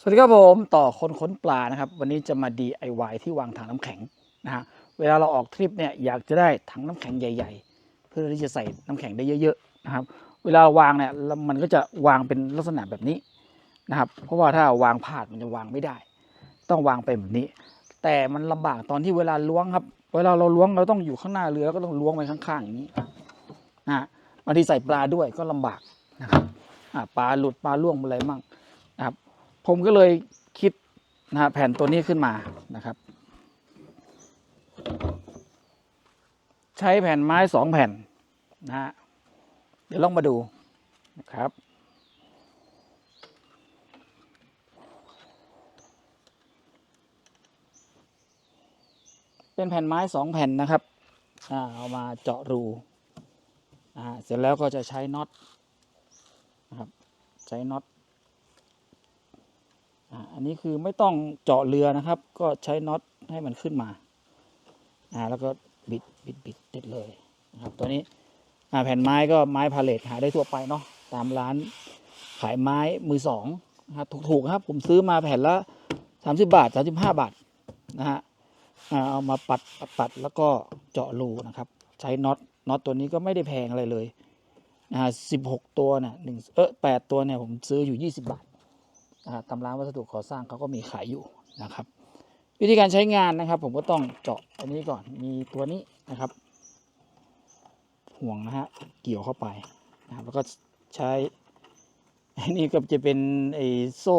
สวัสดีครับผมต่อคนค้นปลานะครับ วันนี้จะมา DIY ที่วางถังน้ำแข็งนะฮะเวลาเราออกทริปเนี่ยอยากจะได้ถังน้ำแข็งใหญ่ ๆ เพื่อที่จะใส่น้ำแข็งได้เยอะๆนะครับ เวลาวางเนี่ยมันก็จะวางเป็นลักษณะแบบนี้นะครับ เพราะว่าถ้าวางพลาดมันจะวางไม่ได้ ต้องวางไปแบบนี้ แต่มันลำบากตอนที่เวลาล้วงครับ เวลาเราล้วงเราต้องอยู่ข้างหน้าเรือแล้วก็ต้องล้วงไปข้างๆอย่างนี้นะบางทีใส่ปลาด้วยก็ลำบากนะครับปลาหลุดปลาล่วงอะไรมั่งนะครับ ผมก็เลยคิดนะฮะแผ่นตัวนี้ขึ้นมานะครับ ใช้แผ่นไม้สองแผ่นนะฮะเดี๋ยวลองมาดูนะครับเป็นแผ่นไม้สองแผ่นนะครับอเอามาเจาะรูเสร็จแล้วก็จะใช้น็อตนะครับ ใช้น็อต อันนี้คือไม่ต้องเจาะเรือนะครับ ก็ใช้น็อตให้มันขึ้นมาอ่าแล้วก็บิดบิดบิดติดเลยนะครับ ตัวนี้อ่าแผ่นไม้ก็ไม้พาเลทหาได้ทั่วไปเนาะตามร้านขายไม้มือสองนะครับถูกๆครับ ผมซื้อมาแผ่นละสามสิบาทสามสิบห้าบาทนะฮะเอามาปัดปัดปัดแล้วก็เจาะรูนะครับ ใช้น็อตน็อตตัวนี้ก็ไม่ได้แพงอะไรเลยนะฮะสิบหกตัวเนี่ยหนึ่งเออแปดตัวเนี่ยผมซื้ออยู่ยี่สิบบาท นะครับตำร้านวัสดุก่อสร้างเขาก็มีขายอยู่นะครับ วิธีการใช้งานนะครับ ผมก็ต้องเจาะอันนี้ก่อนมีตัวนี้นะครับ ห่วงนะฮะเกี่ยวเข้าไปนะครับแล้วก็ใช้อันนี้ก็จะเป็นไอ้โซ่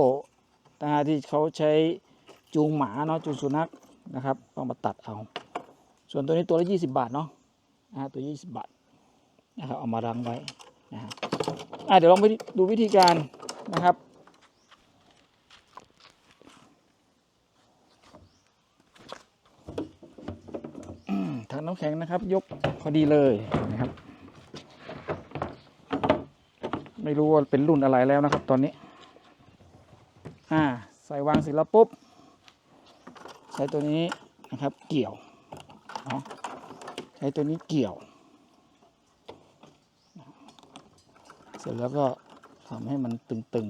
นะฮะที่เขาใช้จูงหมาเนาะจูงสุนัขนะครับ ต้องมาตัดเอา ส่วนตัวนี้ตัวละยี่สิบาทเนาะนะตัวยี่สิบาทนะครับเอามารังไว้นะฮะเดี๋ยวลองไปดูวิธีการนะครับ ถังน้ำแข็งนะครับ ยกพอดีเลยนะครับ ไม่รู้ว่าเป็นรุ่นอะไรแล้วนะครับ ตอนนี้ อ่า ใส่วางเสร็จแล้วปุ๊บ ใช้ตัวนี้นะครับ เกี่ยวเนาะใช้ตัวนี้เกี่ยว เสร็จแล้วก็ทำให้มันตึง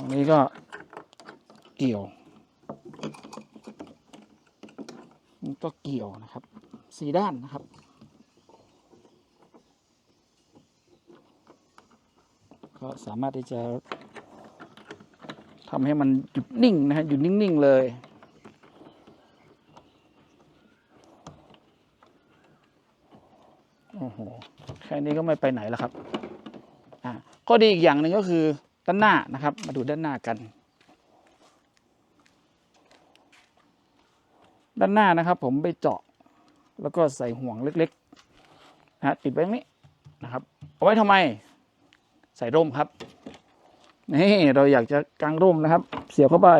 ๆนะฮะตรงนี้ก็เกี่ยวนี่ก็เกี่ยวนะครับสี่ด้านนะครับ ก็สามารถที่จะทำให้มันหยุดนิ่งนะฮะหยุดนิ่ง ๆ เลยโอ้โหแค่นี้ก็ไม่ไปไหนแล้วครับ อ่าข้อดีอีกอย่างหนึ่งก็คือ ด้านหน้านะครับ มาดูด้านหน้ากัน ด้านหน้านะครับ ผมไปเจาะแล้วก็ใส่ห่วงเล็กๆนะฮะติดไว้ตรงนี้นะครับ เอาไว้ทำไม ใส่ร่มครับนี่เราอยากจะกางร่มนะครับ เสียบเข้าไป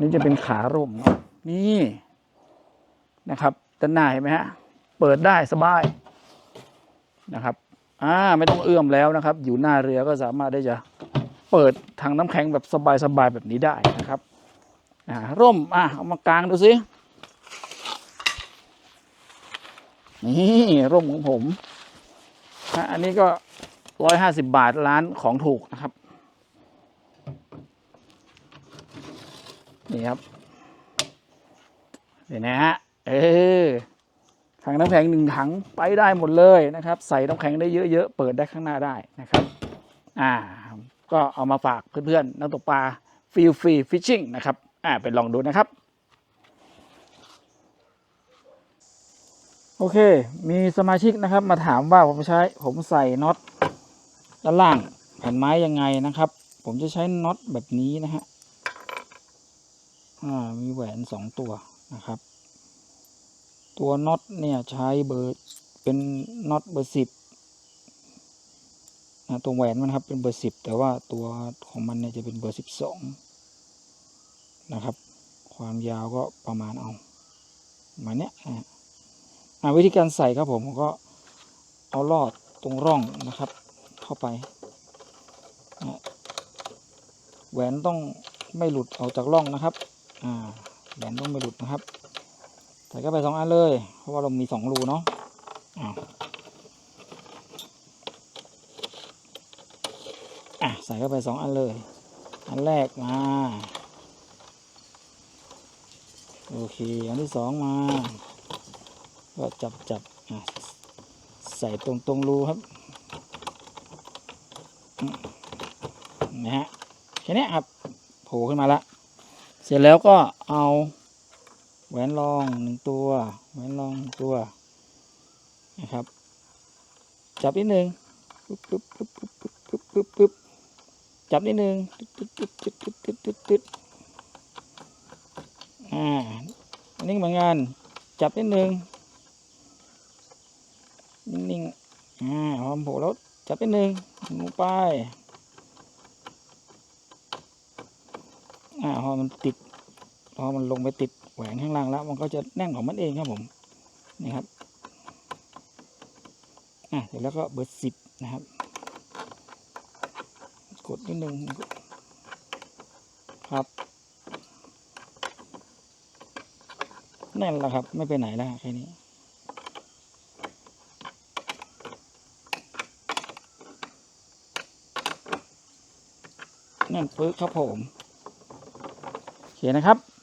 นี่จะเป็นขาร่มนี่นะครับด้านหน้าเห็นไหมฮะเปิดได้สบายนะครับ อ่าไม่ต้องเอื้อมแล้วนะครับ อยู่หน้าเรือก็สามารถได้จะเปิดถังน้ำแข็งแบบสบายๆแบบนี้ได้นะครับอ่าร่มอะเอามากางดูสินี่ร่มของผมอันนี้ก็ร้อยห้าสิบบาทร้านของถูกนะครับ นี่ครับเห็นไหมฮะเออ ถังน้ำแข็งหนึ่งถังไปได้หมดเลยนะครับ ใส่น้ำแข็งได้เยอะๆเปิดได้ข้างหน้าได้นะครับอ่าก็เอามาฝากเพื่อนๆนักตกปลาฟิลฟรีฟิชชิ่งนะครับอ่าไปลองดูนะครับ โอเค มีสมาชิกนะครับมาถามว่าผมใช้ผมใส่น็อตด้านล่างแผ่นไม้ยังไงนะครับ ผมจะใช้น็อตแบบนี้นะฮะอ่ามีแหวนสองตัวนะครับ ตัวน็อตเนี่ยใช้เบอร์เป็นน็อตเบอร์สิบนะตัวแหวนมันครับเป็นเบอร์สิบแต่ว่าตัวของมันเนี่ยจะเป็นเบอร์สิบสองนะครับ ความยาวก็ประมาณเอาประมาณเนี้ยนะวิธีการใส่ครับผมผมก็เอาลอดตรงร่องนะครับ เข้าไปนะแหวนต้องไม่หลุดออกจากร่องนะครับ อ่าแหวนต้องไม่หลุดนะครับ ใส่เข้าไปสองอันเลย เพราะว่าเรามีสองรูเนาะอ้าวอะใส่เข้าไปสองอันเลย อันแรกมา โอเค อันที่สองมา ก็จับจับอะใส่ตรงตรงรูครับนะฮะแค่นี้ครับโผล่ขึ้นมาละ เสร็จแล้วก็เอา แหวนรองหนึ่งตัว แหวนรองตัวนะครับ จับนิดนึงปึ๊บปึ๊บปึ๊บปึ๊บปึ๊บปึ๊บปึ๊บจับนิดนึงตึ๊ดตึ๊ดตึ๊ดตึ๊ดตึ๊ดตึ๊ดตึ๊ดอ่าอันนี้เหมือนกันจับนิดนึงนิ่งๆอ่าพอมโผล่แล้วจับนิดนึงลงไปอ่าพอมันติดพอมันลงไปติด แหวนข้างล่างแล้ว มันก็จะแน่นของมันเองครับผมนี่ครับอะเสร็จแล้วก็เบอร์สิบนะครับ กดนิดนึงครับแน่นแหละครับ ไม่ไปไหนแล้วแค่นี้นั่นปึ๊กครับผมโอเคนะครับ